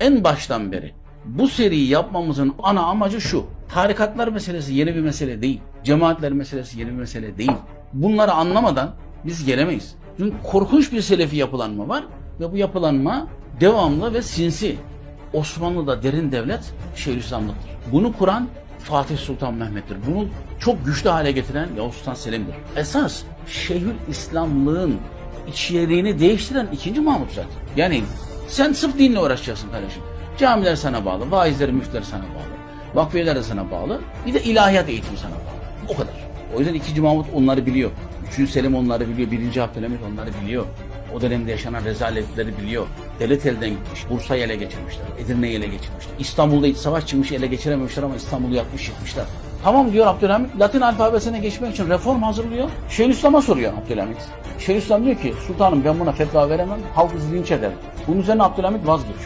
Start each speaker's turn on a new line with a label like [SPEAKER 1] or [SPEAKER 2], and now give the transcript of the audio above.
[SPEAKER 1] en baştan beri bu seriyi yapmamızın ana amacı şu. Tarikatlar meselesi yeni bir mesele değil. Cemaatler meselesi yeni bir mesele değil. Bunları anlamadan biz gelemeyiz. Çünkü korkunç bir selefi yapılanma var ve bu yapılanma devamlı ve sinsi. Osmanlı'da derin devlet Şeyhülislamlıktır. Bunu kuran Fatih Sultan Mehmet'tir. Bunu çok güçlü hale getiren Yavuz Sultan Selim'dir. Esas Şeyhül İslamlığın içeriğini değiştiren ikinci Mahmut zaten. Yani sen sırf dinle uğraşacaksın kardeşim. Camiler sana bağlı, vaizler, müftüler sana bağlı. Vakfiyeler de sana bağlı. Bir de ilahiyat eğitimi sana bağlı. O kadar. O yüzden ikinci Mahmut onları biliyor. Üçüncü Selim onları biliyor. Birinci Abdülhamit onları biliyor. O dönemde yaşanan rezaletleri biliyor. Devlet elden gitmiş. Bursa'yı ele geçirmişler. Edirne'yi ele geçirmişler. İstanbul'da iç savaş çıkmış ele geçirememişler ama İstanbul'u yakmış yıkmışlar. Tamam diyor Abdülhamit. Latin alfabesine geçmek için reform hazırlıyor. Şeyhülislam'a soruyor Abdülhamit. Şeyhülislam diyor ki sultanım ben buna fetva veremem. Halk linç eder. Bunun üzerine Abdülhamit vazgeçiyor.